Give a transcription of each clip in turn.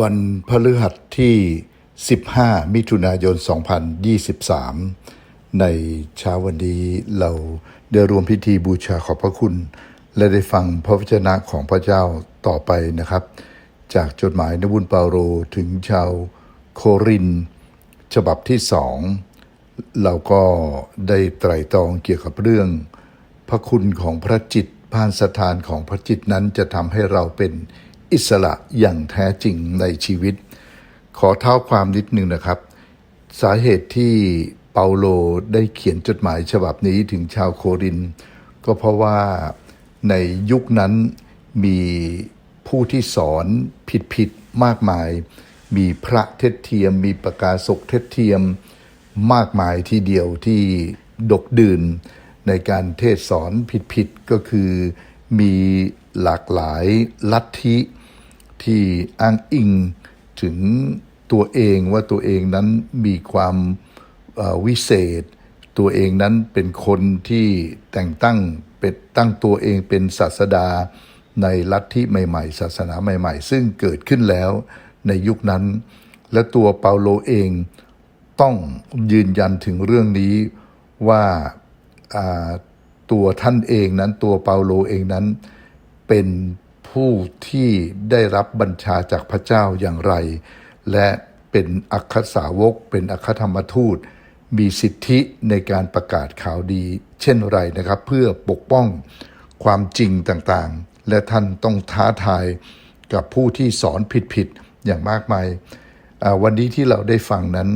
วันพฤหัสที่ 15 มิถุนายน 2023 ในเช้าวันนี้เราได้รวมพิธีบูชาขอบพระคุณ และได้ฟังพระวจนะของพระเจ้าต่อไปนะครับ จากจดหมายนบุญเปาโลถึงชาวโคริน ฉบับที่สองเราก็ได้ไตร่ตรองเกี่ยวกับเรื่อง พระคุณของพระจิตพานสถานของพระจิตนั้นจะทำให้เราเป็น อิสระอย่างแท้จริงในชีวิต ขอเท้าความนิดนึงนะครับ สาเหตุที่เปาโลได้เขียนจดหมายฉบับนี้ถึงชาวโคริน ก็เพราะว่าในยุคนั้นมีผู้ที่สอนผิดๆมากมาย มีพระเท็จเทียม มีประกาศกเท็จเทียมมากมายทีเดียวที่ดกดื่น ในการเทศสอนผิดๆก็คือมีหลากหลายลัทธิ ที่อ้างอิงถึงตัวเองว่าตัวเองนั้นมีความวิเศษ ตัวเองนั้นเป็นคนที่แต่งตั้งเป็นตั้งตัวเองเป็นศาสดาในลัทธิใหม่ๆ ศาสนาใหม่ๆ ซึ่งเกิดขึ้นแล้วในยุคนั้น และตัวเปาโลเองต้องยืนยันถึงเรื่องนี้ว่าตัวท่านเองนั้นตัวเปาโลเองนั้นเป็น ผู้ที่ได้รับบัญชาจากพระเจ้าอย่างไร และเป็นอัครสาวก เป็นอัครธรรมทูต มีสิทธิในการประกาศข่าวดี เช่นไรนะครับ เพื่อปกป้องความจริงต่างๆ และท่านต้องท้าทายกับผู้ที่สอนผิดๆอย่างมากมาย วันนี้ที่เราได้ฟังนั้น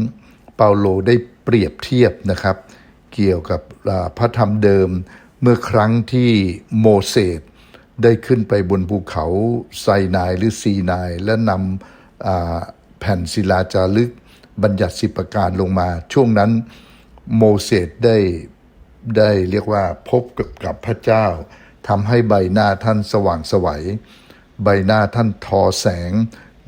เปาโลได้เปรียบเทียบนะครับ เกี่ยวกับพระธรรมเดิมเมื่อครั้งที่โมเสส ได้ขึ้นไปบนภูเขาไซนายหรือซีนาย และนำแผ่นศิลาจารึกบัญญัติสิบประการลงมา ช่วงนั้นโมเสสได้ได้เรียกว่าพบกับกับพระเจ้าทำให้ใบหน้าท่านสว่างสวัย ใบหน้าท่านทอแสง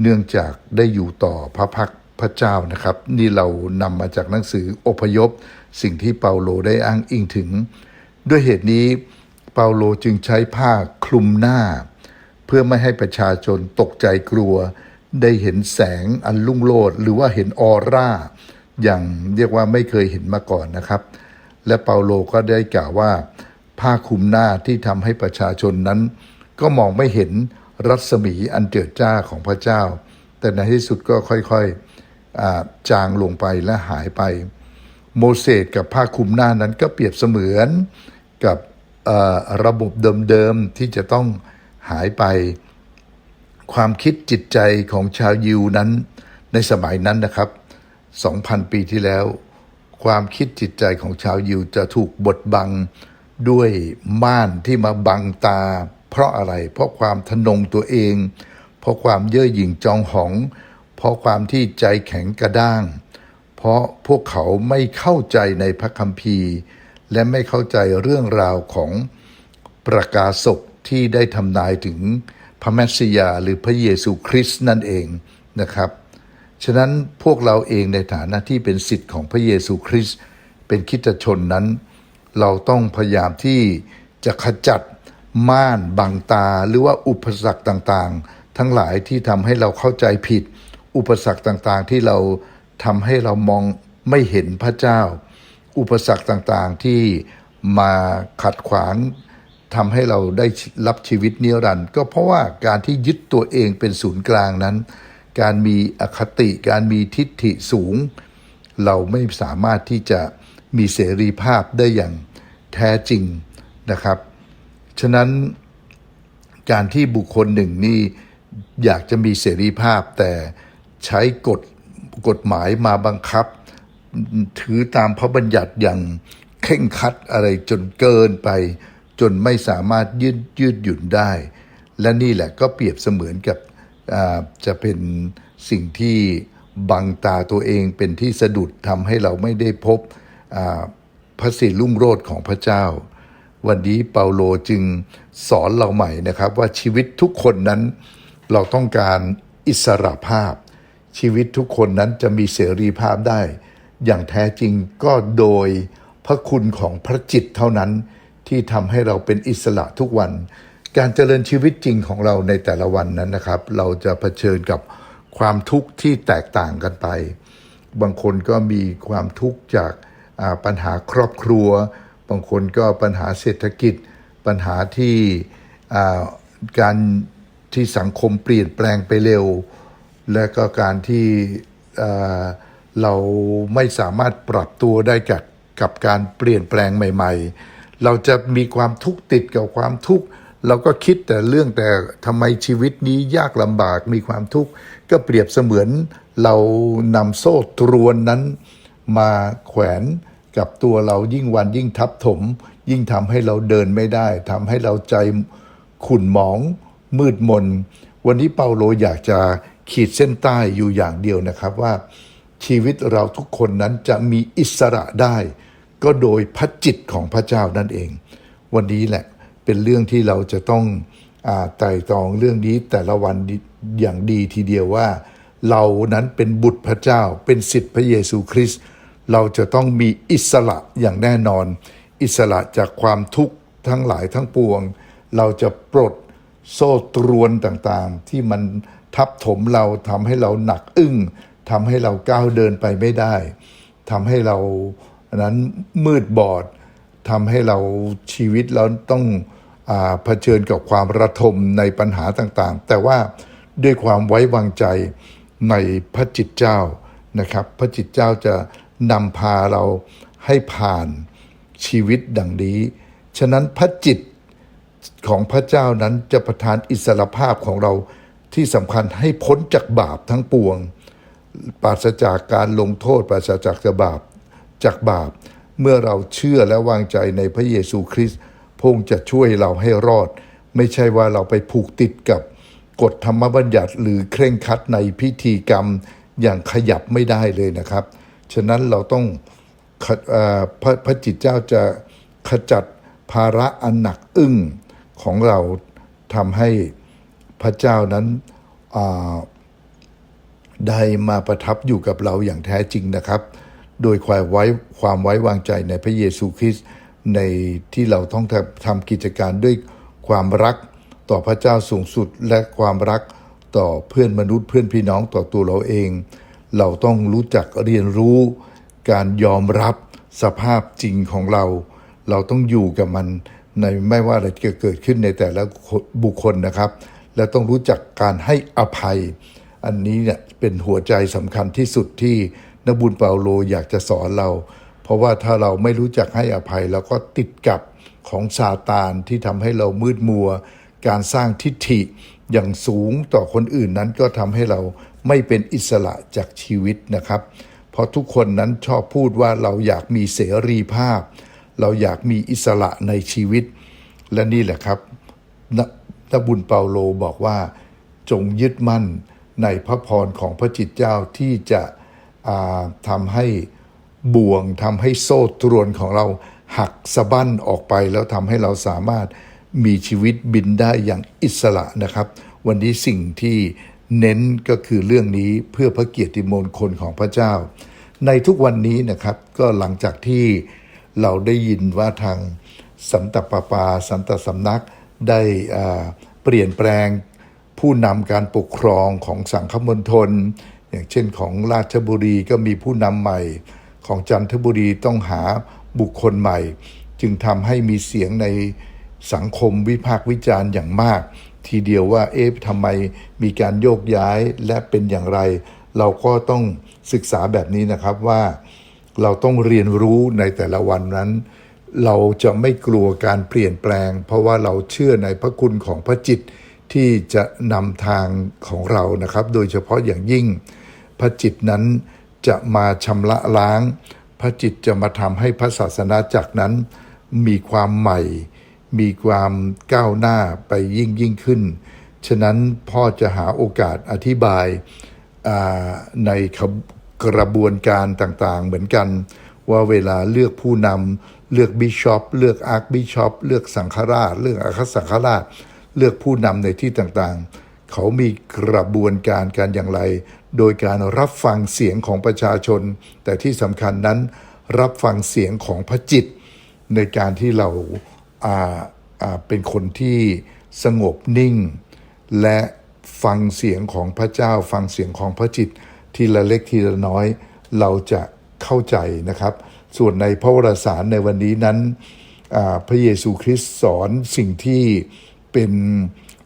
เนื่องจากได้อยู่ต่อพระพักพระเจ้านะครับ นี่เรานำมาจากหนังสืออพยพ สิ่งที่เปาโลได้อ้างอิงถึง ด้วยเหตุนี้ เปาโลจึงใช้ผ้าคลุมหน้า เพื่อไม่ให้ประชาชนตกใจกลัว ได้เห็นแสงอันลุ่งโลดหรือว่าเห็นออร่า อย่างเรียกว่าไม่เคยเห็นมาก่อนนะครับ และเปาโลก็ได้กล่าวว่า ผ้าคลุมหน้าที่ทำให้ประชาชนนั้น ก็มองไม่เห็นรัศมีอันเจิดจ้าของพระเจ้า แต่ในที่สุดก็ค่อยๆอาจางลงไปและหายไป โมเสสกับผ้าคลุมหน้านั้นก็เปรียบเสมือนกับ ระบบเดิมๆที่จะต้องหายไป ความคิดจิตใจของชาวยิวนั้นในสมัยนั้นนะครับ 2,000 ปีที่แล้ว ความคิดจิตใจของชาวยิวจะถูกบดบังด้วยม่านที่มาบังตา เพราะอะไร เพราะความทะนงตัวเอง เพราะความเย่อหยิ่งจองหอง เพราะความที่ใจแข็งกระด้าง เพราะพวกเขาไม่เข้าใจในพระคัมภีร์ และไม่เข้าใจเรื่องราวของประกาศกที่ได้ทำนายถึงพระแมสสิยาหรือพระเยซูคริสต์นั่นเองนะครับ ฉะนั้นพวกเราเองในฐานะที่เป็นสิทธิ์ของพระเยซูคริสต์เป็นคิตชนนั้น เราต้องพยายามที่จะขจัดม่านบังตาหรือว่าอุปสรรคต่างๆ ทั้งหลายที่ทำให้เราเข้าใจผิด อุปสรรคต่างๆที่เราทำให้เรามองไม่เห็นพระเจ้า อุปสรรคต่างๆที่มาขัดขวางทำให้เราได้รับชีวิตนิรันดร์ก็เพราะว่าการที่ยึดตัวเองเป็นศูนย์กลางนั้น การมีอคติการมีทิฏฐิสูง เราไม่สามารถที่จะมีเสรีภาพได้อย่างแท้จริงนะครับ ฉะนั้นการที่บุคคลหนึ่งนี่อยากจะมีเสรีภาพแต่ใช้กฎกฎหมายมาบังคับ ถือตามพระบัญญัติอย่างเข่งคัดอะไรจนเกินไป จนไม่สามารถยืดยืดหยุ่นได้ และนี่แหละก็เปรียบเสมือนกับจะเป็นสิ่งที่บังตาตัวเองเป็นที่สะดุดทำให้เราไม่ได้พบพระสิริรุ่งโรจน์ของพระเจ้า วันนี้เปาโลจึงสอนเราใหม่นะครับว่าชีวิตทุกคนนั้นเราต้องการอิสระภาพ ชีวิตทุกคนนั้นจะมีเสรีภาพได้ อย่างแท้จริงก็โดยพระคุณของพระจิตเท่านั้นที่ทำให้เราเป็นอิสระทุกวัน การเจริญชีวิตจริงของเราในแต่ละวันนั้นนะครับ เราจะเผชิญกับความทุกข์ที่แตกต่างกันไป บางคนก็มีความทุกข์จากาปัญหาครอบครัว บางคนก็ปัญหาเศรษฐกิจ ปัญหาที่อ่าการที่สังคมเปลี่ยนแปลงไปเร็ว และก็การที่ เราไม่สามารถปรับตัวได้กับกับการเปลี่ยนแปลงใหม่ ๆ เราจะมีความทุกข์ติดกับความทุกข์เราก็คิดแต่เรื่องแต่ทำไมชีวิตนี้ยากลำบากมีความทุกข์ก็เปรียบเสมือนเรานำโซ่ตรวนนั้นมาแขวนกับตัวเรายิ่งวันยิ่งทับถม ยิ่งทำให้เราเดินไม่ได้ทำให้เราใจขุ่นหมองมืดมน วันนี้เปาโลอยากจะขีดเส้นใต้อยู่อย่างเดียวนะครับว่า ชีวิตเราทุกคนนั้นจะมีอิสระได้ ก็โดยพระจิตของพระเจ้านั่นเอง วันนี้แหละเป็นเรื่องที่เราจะต้องอาไต่ตองเรื่องนี้แต่ละวันอย่างดีทีเดียวว่า เรานั้นเป็นบุตรพระเจ้า เป็นสิทธิพระเยซูคริสต์เราจะต้องมีอิสระอย่างแน่นอน อิสระจากความทุกข์ทั้งหลายทั้งปวง เราจะปลดโซ่ตรวนต่างๆ ที่มันทับถมเราทำให้เราหนักอึ้ง ทำให้เราก้าวเดินไปไม่ได้ทำให้เรานั้นมืดบอดทำให้เราชีวิตเราต้องอาเผชิญกับความระทมในปัญหาต่างๆ แต่ว่าด้วยความไว้วางใจในพระจิตเจ้านะครับ พระจิตเจ้าจะนำพาเราให้ผ่านชีวิตดังนี้ ฉะนั้นพระจิตของพระเจ้านั้นจะประทานอิสรภาพของเราที่สำคัญให้พ้นจากบาปทั้งปวง ปราศจากการลงโทษปราศจากจะบาปจากบาป เมื่อเราเชื่อและวางใจในพระเยซูคริสต์พงจะช่วยเราให้รอด ไม่ใช่ว่าเราไปผูกติดกับกฎธรรมบัญญัติหรือเคร่งคัดในพิธีกรรมอย่างขยับไม่ได้เลยนะครับ ฉะนั้นเราต้องอพระพระจิตเจ้าจะขจัดภาระอันหนักอึ้งของเราทำให้พระเจ้านั้นอ่า ได้มาประทับอยู่กับเราอย่างแท้จริงนะครับ โดยความไว้ความไว้วางใจในพระเยซูคริสต์ในที่เราต้องทำทำกิจการด้วยความรักต่อพระเจ้าสูงสุดและความรักต่อเพื่อนมนุษย์เพื่อนพี่น้องต่อตัวเราเอง เราต้องรู้จักเรียนรู้ การยอมรับสภาพจริงของเรา เราต้องอยู่กับมันในไม่ว่าอะไรจะเกิดขึ้นในแต่ละบุคคลนะครับ และต้องรู้จักการให้อภัย อันนี้เนี่ย เป็นหัวใจสำคัญที่สุดที่นบุญเปาโลอยากจะสอนเรา เพราะว่าถ้าเราไม่รู้จักให้อภัยเราก็ติดกับของซาตานที่ทำให้เรามืดมัว การสร้างทิฏฐิอย่างสูงต่อคนอื่นนั้นก็ทำให้เราไม่เป็นอิสระจากชีวิตนะครับ เพราะทุกคนนั้นชอบพูดว่าเราอยากมีเสรีภาพ เราอยากมีอิสระในชีวิต และนี่แหละครับนนบุญเปาโลบอกว่าจงยึดมั่น ในพระพรของพระจิตเจ้าที่จะอ่าทำให้บ่วงทำให้โซ่ตรวนของเราหักสะบั้นออกไป แล้วทำให้เราสามารถมีชีวิตบินได้อย่างอิสระนะครับ วันนี้สิ่งที่เน้นก็คือเรื่องนี้เพื่อพระเกียรติมงคลของพระเจ้า ในทุกวันนี้นะครับก็หลังจากที่เราได้ยินว่าทางสันตปาปา สันตสำนักได้เปลี่ยนแปลง ผู้นำการปกครองของสังคมณฑลอย่างเช่นของราชบุรีก็มีผู้นำใหม่ ของจันทบุรีต้องหาบุคคลใหม่ จึงทำให้มีเสียงในสังคมวิพากษ์วิจารณ์อย่างมาก ทีเดียวว่าเอ๊ะทำไมมีการโยกย้ายและเป็นอย่างไร เราก็ต้องศึกษาแบบนี้นะครับว่า เราต้องเรียนรู้ในแต่ละวันนั้น เราจะไม่กลัวการเปลี่ยนแปลง เพราะว่าเราเชื่อในพระคุณของพระจิต ที่จะนำทางของเรานะครับ โดยเฉพาะอย่างยิ่ง พระจิตนั้นจะมาชำระล้าง พระจิตจะมาทำให้พระศาสนาจักรนั้น มีความใหม่ มีความก้าวหน้าไปยิ่งยิ่งขึ้น ฉะนั้นพ่อจะหาโอกาสอธิบายในกระบวนการต่างๆ เหมือนกัน ว่าเวลาเลือกผู้นำเลือกบิชอปเลือกอาร์คบิชอปเลือกสังฆราช เลือกอาคสังฆราช เลือกผู้นำในที่ต่างๆ เขามีกระบวนการการอย่างไร โดยการรับฟังเสียงของประชาชน แต่ที่สำคัญนั้นรับฟังเสียงของพระจิต ในการที่เราาาเป็นคนที่สงบนิ่ง และฟังเสียงของพระเจ้า ฟังเสียงของพระจิต ทีละเล็กทีละน้อย เราจะเข้าใจนะครับ ส่วนในพระวรสารในวันนี้นั้นพระเยซูคริสต์สอนสิ่งที่ เป็น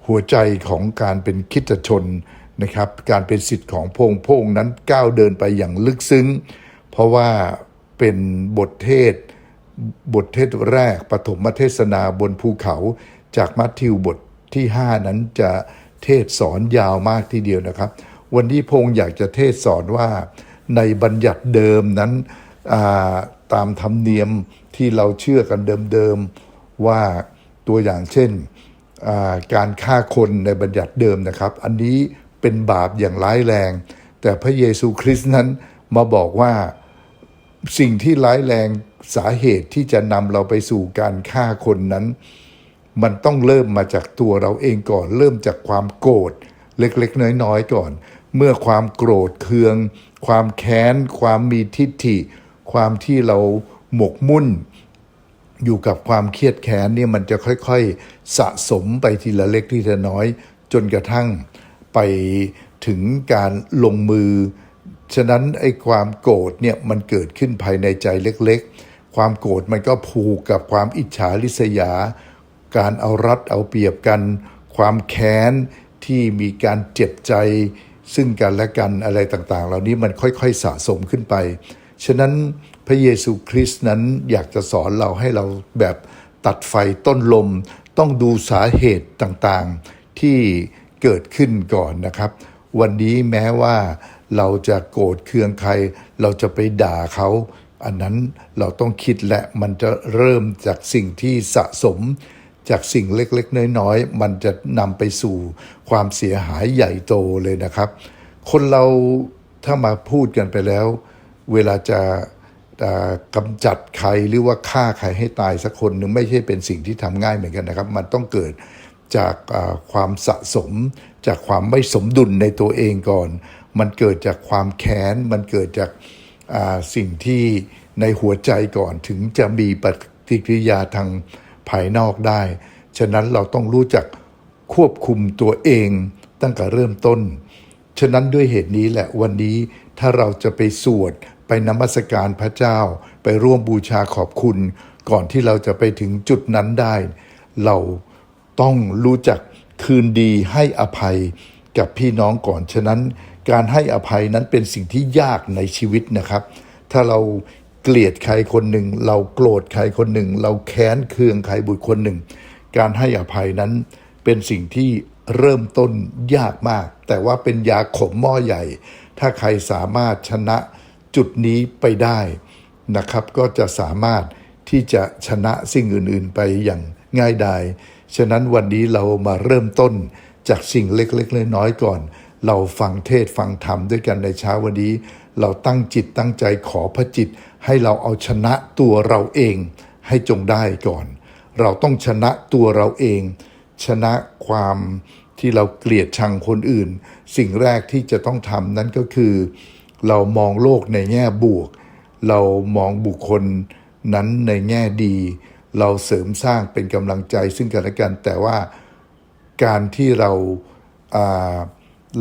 หัวใจของการเป็นคิดชนนะครับ การเป็นสิทธิ์ของพงค์พงค์นั้นก้าวเดินไปอย่างลึกซึ้ง เพราะว่าเป็นบทเทศ บทเทศแรกปฐมเทศนาบนภูเขาจากมัทธิวบทที่ 5 นั้นจะเทศสอนยาวมากทีเดียวนะครับ วันนี้พงษ์อยากจะเทศสอนว่าในบัญญัติเดิมนั้นาตามธรรมเนียมที่เราเชื่อกันเดิมๆว่าตัวอย่างเช่น การฆ่าคนในบัญญัติเดิมนะครับ อันนี้เป็นบาปอย่างร้ายแรง แต่พระเยซูคริสต์นั้นมาบอกว่าสิ่งที่ร้ายแรงสาเหตุที่จะนำเราไปสู่การฆ่าคนนั้น มันต้องเริ่มมาจากตัวเราเองก่อน เริ่มจากความโกรธเล็กๆ น้อยๆก่อน เมื่อความโกรธเคือง ความแค้น ความมีทิฏฐิ ความที่เราหมกมุ่น อยู่กับความเครียดแค้นเนี่ยมันจะค่อยๆสะสมไปทีละเล็กทีละน้อย จนกระทั่งไปถึงการลงมือ ฉะนั้นไอ้ความโกรธเนี่ยมันเกิดขึ้นภายในใจเล็กๆ ความโกรธมันก็ผูกกับความอิจฉาริษยา การเอารัดเอาเปรียบกัน ความแค้นที่มีการเจ็บใจ ซึ่งกันและกันอะไรต่างๆ เหล่านี้มันค่อยๆสะสมขึ้นไป ฉะนั้น พระเยซูคริสต์นั้นอยากจะสอนเราให้เราแบบตัดไฟต้นลม ต้องดูสาเหตุต่างๆที่เกิดขึ้นก่อนนะครับ วันนี้แม้ว่าเราจะโกรธเคืองใคร เราจะไปด่าเขา อันนั้นเราต้องคิดและมันจะเริ่มจากสิ่งที่สะสมจากสิ่งเล็กๆ น้อยๆ มันจะนำไปสู่ความเสียหายใหญ่โตเลยนะครับ คนเราถ้ามาพูดกันไปแล้ว เวลาจะ กำจัดใครหรือว่าฆ่าใครให้ตายสักคนหนึ่งไม่ใช่เป็นสิ่งที่ทำง่ายเหมือนกันนะครับ มันต้องเกิดจากความสะสม จากความไม่สมดุลในตัวเองก่อน มันเกิดจากความแค้น มันเกิดจากสิ่งที่ในหัวใจก่อนถึงจะมีปฏิกิริยาทางภายนอกได้ ฉะนั้นเราต้องรู้จักควบคุมตัวเองตั้งแต่เริ่มต้น ฉะนั้นด้วยเหตุนี้แหละวันนี้ถ้าเราจะไปสวด ไปนมัสการพระเจ้า ไปร่วมบูชาขอบคุณ ก่อนที่เราจะไปถึงจุดนั้นได้ เราต้องรู้จักคืนดีให้อภัยกับพี่น้องก่อน ฉะนั้นการให้อภัยนั้นเป็นสิ่งที่ยากในชีวิตนะครับ ถ้าเราเกลียดใครคนหนึ่ง เราโกรธใครคนหนึ่ง เราแค้นเคืองใครบุคคลหนึ่ง การให้อภัยนั้นเป็นสิ่งที่เริ่มต้นยากมาก แต่ว่าเป็นยาขมหม้อใหญ่ ถ้าใครสามารถชนะ จุดนี้ไปได้นะครับ ก็จะสามารถที่จะชนะสิ่งอื่น ๆ ไปอย่างง่ายดาย ฉะนั้นวันนี้เรามาเริ่มต้นจากสิ่งเล็กๆน้อยๆก่อน เราฟังเทศฟังธรรมด้วยกันในเช้าวันนี้ เราตั้งจิตตั้งใจขอพระจิต ให้เราเอาชนะตัวเราเองให้จงได้ก่อน เราต้องชนะตัวเราเอง ชนะความที่เราเกลียดชังคนอื่น สิ่งแรกที่จะต้องทำนั้นก็คือ เรามองโลกในแง่บวก เรามองบุคคลนั้นในแง่ดี เราเสริมสร้างเป็นกำลังใจซึ่งกันและกัน แต่ว่าการที่เรา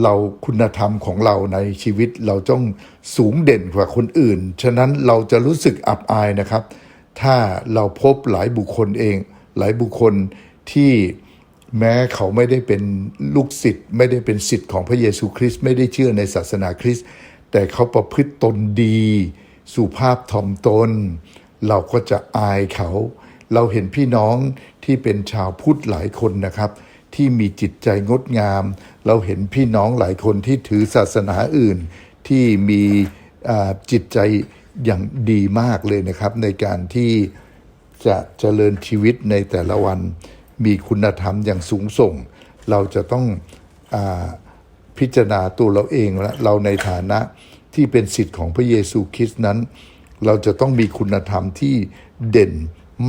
เราคุณธรรมของเราในชีวิตเราต้องสูงเด่นกว่าคนอื่น ฉะนั้นเราจะรู้สึกอับอายนะครับ ถ้าเราพบหลายบุคคลเอง หลายบุคคลที่แม้เขาไม่ได้เป็นลูกศิษย์ไม่ได้เป็นศิษย์ของพระเยซูคริสต์ไม่ได้เชื่อในศาสนาคริสต์ แต่เขาประพฤติตนดี สุภาพถ่อมตน เราก็จะอายเขา เราเห็นพี่น้องที่เป็นชาวพุทธหลายคนนะครับ ที่มีจิตใจงดงาม เราเห็นพี่น้องหลายคนที่ถือศาสนาอื่น ที่มีจิตใจอย่างดีมากเลยนะครับ ในการที่จะเจริญชีวิตในแต่ละวัน มีคุณธรรมอย่างสูงส่ง เราจะต้องอา พิจารณาตัวเราเองและเราในฐานะที่เป็นสิทธิ์ของพระเยซูคริสต์นั้น เราจะต้องมีคุณธรรมที่เด่น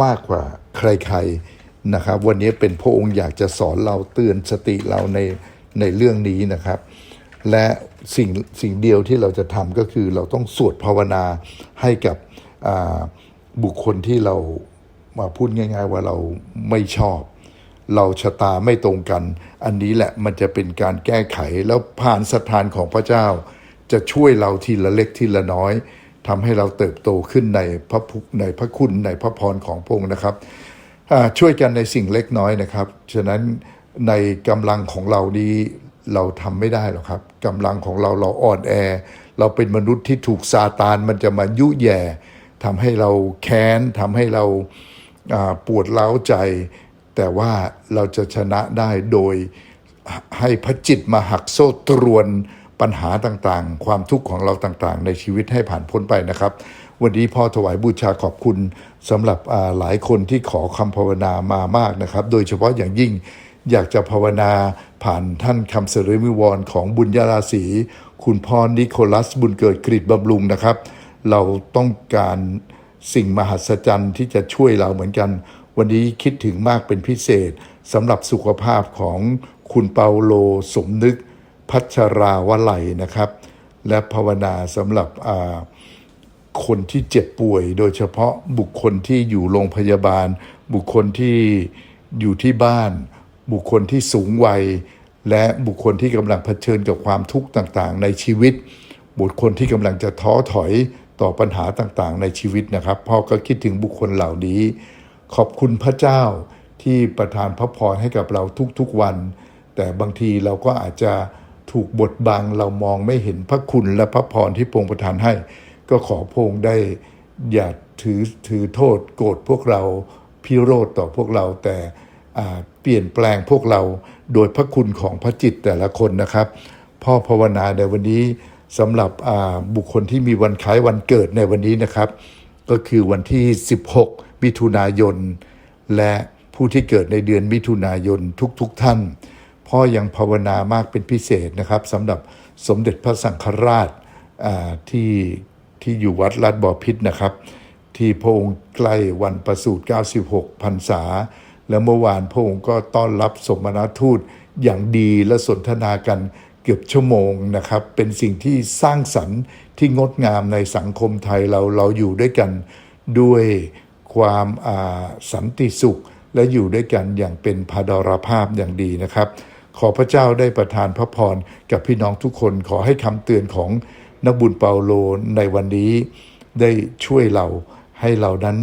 มากกว่าใครๆนะครับ วันนี้เป็นพระองค์อยากจะสอนเราเตือนสติเราในในเรื่องนี้นะครับ และสิ่งสิ่งเดียวที่เราจะทำก็คือเราต้องสวดภาวนาให้กับบุคคลที่เรามาพูดง่าย ๆ ว่าเราไม่ชอบ เราชะตาไม่ตรงกัน อันนี้แหละมันจะเป็นการแก้ไขแล้วผ่านสถานของพระเจ้า จะช่วยเราทีละเล็กทีละน้อยทำให้เราเติบโตขึ้นในพระพุในพระคุณในพระพรของพระองค์นะครับช่วยกันในสิ่งเล็กน้อยนะครับ ฉะนั้นในกำลังของเรานี้เราทำไม่ได้หรอกครับกำลังของเราเราอ่อนแอ เราเป็นมนุษย์ที่ถูกซาตานมันจะมายุแย่ทำให้เราแค้นทำให้เราปวดเล้าใจ แต่ว่าเราจะชนะได้โดยให้พระจิตมาหักโซ่ตรวนปัญหาต่างๆ ความทุกข์ของเราต่างๆ ในชีวิตให้ผ่านพ้นไปนะครับ วันนี้พ่อถวายบูชาขอบคุณสำหรับหลายคนที่ขอคำภาวนามามากนะครับ โดยเฉพาะอย่างยิ่งอยากจะภาวนาผ่านท่านคำเสริมิวรของบุญญาราศีคุณพ่อนิโคลัสบุญเกิดกริดบำรุงนะครับ เราต้องการสิ่งมหัศจรรย์ที่จะช่วยเราเหมือนกัน วันนี้คิดถึงมากเป็นพิเศษสำหรับสุขภาพของคุณเปาโลสมนึก พัชราวไลนะครับ และภาวนาสำหรับคนที่เจ็บป่วย โดยเฉพาะบุคคลที่อยู่โรงพยาบาล บุคคลที่อยู่ที่บ้าน บุคคลที่สูงวัย และบุคคลที่กำลังเผชิญกับความทุกข์ต่างๆ ในชีวิต บุคคลที่กำลังจะท้อถอยต่อปัญหาต่างๆ ในชีวิตนะครับพ่อก็คิดถึงบุคคลเหล่านี้ ขอบคุณพระเจ้าที่ประทานพระพรให้กับเราทุกๆวัน แต่บางทีเราก็อาจจะถูกบดบังเรามองไม่เห็นพระคุณและพระพรที่พระองค์ประทานให้ ก็ขอพระองค์ได้อย่าถือถือโทษโกรธพวกเราพิโรธต่อพวกเราแต่เปลี่ยนแปลงพวกเราโดยพระคุณของพระจิตแต่ละคนนะครับ พ่อภาวนาในวันนี้สำหรับบุคคลที่มีวันคล้ายวันเกิดในวันนี้นะครับ ก็คือวันที่ 16 มิถุนายน และผู้ที่เกิดในเดือนมิถุนายนทุกๆทท่าน พ่อยังภาวนามากเป็นพิเศษนะครับสำหรับสมเด็จพระสังฆราชที่ที่อยู่วัดลาดบ่อพิษนะครับ ที่พระองค์ใกล้วันประสูติ 96 พรรษา และเมื่อวานพระองค์ก็ต้อนรับสมณทูตอย่างดีและสนทนากัน เกือบชั่วโมงนะครับ เป็นสิ่งที่สร้างสรรค์ที่งดงามในสังคมไทยเราเราอยู่ด้วยกันด้วยความาสันติสุข และอยู่ด้วยกันอย่างเป็นพาดรภาพอย่างดีนะครับ ขอพระเจ้าได้ประทานพระพรกับพี่น้องทุกคนขอให้คำเตือนของนักบุญเปาโลในวันนี้ได้ช่วยเราให้เรานั้น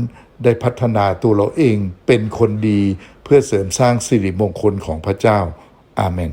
ได้พัฒนาตัวเราเองเป็นคนดีเพื่อเสริมสร้างสิริมงคลของพระเจ้า อาเมน